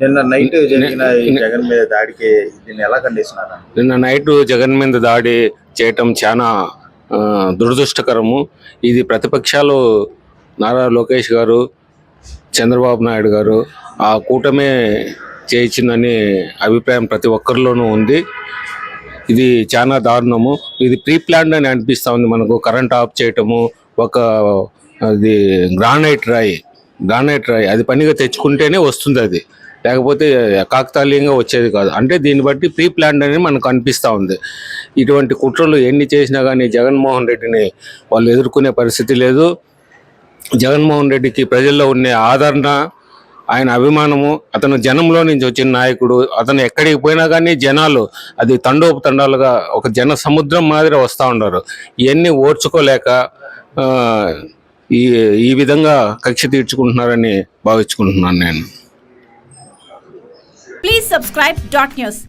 నిన్న నైట్ జరిగిన జగన్ మీద దాడికి దీన్ని ఎలా ఖండిస్తున్నారు నిన్న నైట్ జగన్ మీద దాడి చేయటం చాలా దురదృష్టకరము. ఇది ప్రతిపక్షాలు నారా లోకేష్ గారు చంద్రబాబు నాయుడు గారు ఆ కూటమే చేయించిందని అభిప్రాయం ప్రతి ఒక్కరిలోనూ ఉంది. ఇది చాలా దారుణము. ఇది ప్రీ ప్లాన్డ్ అని అనిపిస్తా ఉంది మనకు. కరెంట్ ఆఫ్ చేయటము ఒక అది గ్రానైట్ రాయి. గ్రానైట్ రాయి అది పనిగా తెచ్చుకుంటేనే వస్తుంది అది. లేకపోతే కాకతాళీయంగా వచ్చేది కాదు. అంటే దీన్ని బట్టి ప్రీ ప్లాన్డ్ అని మనకు అనిపిస్తూ ఉంది. ఇటువంటి కుట్రలు ఎన్ని చేసినా కానీ జగన్మోహన్ రెడ్డిని వాళ్ళు ఎదుర్కొనే పరిస్థితి లేదు. జగన్మోహన్ రెడ్డికి ప్రజల్లో ఉండే ఆదరణ ఆయన అభిమానము అతను జనంలో నుంచి వచ్చిన నాయకుడు అతను ఎక్కడికి పోయినా కానీ జనాలు అది తండోపు తండాలుగా ఒక జన సముద్రం మాదిరి వస్తూ ఉన్నారు. ఇవన్నీ ఓర్చుకోలేక ఈ ఈ విధంగా కక్ష తీర్చుకుంటున్నారని భావించుకుంటున్నాను నేను. Please subscribe dot news